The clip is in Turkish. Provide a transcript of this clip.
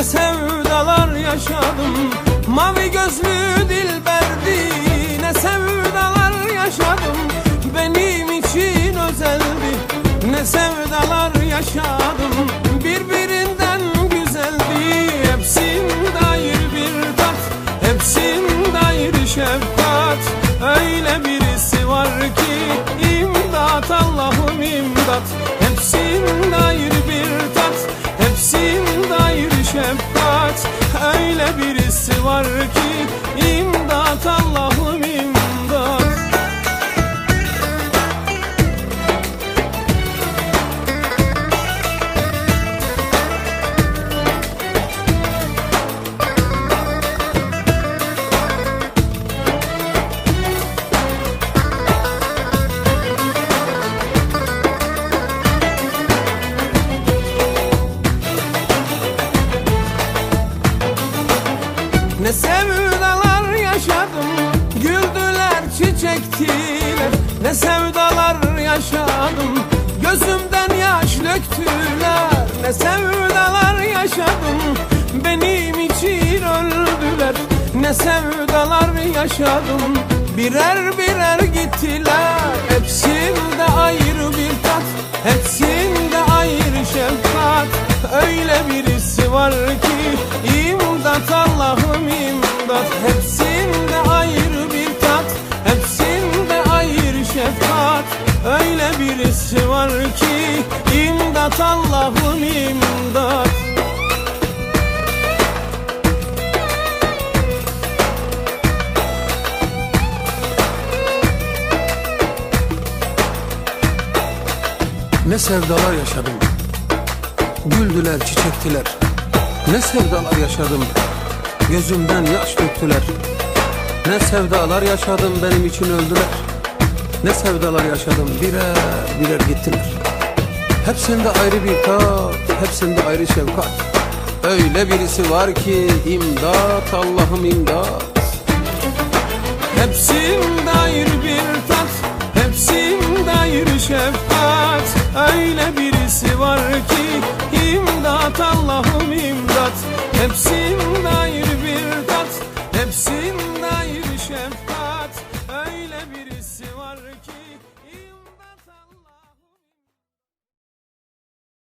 Ne sevdalar yaşadım. Mavi gözlü dilberdi Ne sevdalar yaşadım. Benim için özeldi. Ne sevdalar yaşadım Ne sevdalar yaşadım Güldüler çiçektiler. Ne sevdalar yaşadım Gözümden yaş döktüler. Ne sevdalar yaşadım Benim için öldüler. Ne sevdalar yaşadım Birer birer gittiler. Hepsinde ayrı bir tat Hepsinde Öyle birisi var ki imdat Allah'ım imdat. Ne sevdalar yaşadım. Güldüler çiçektiler. Ne sevdalar yaşadım. Gözümden yaş döktüler. Ne sevdalar yaşadım benim için öldüler Ne sevdalar yaşadım birer birer gittiler. Hepsinde ayrı bir tat Hepsinde ayrı şefkat. Öyle birisi var ki imdat Allah'ım imdat. Hepsinde ayrı bir tat Hepsinde ayrı şefkat. Öyle birisi var ki imdat Allah'ım imdat. Hepsinde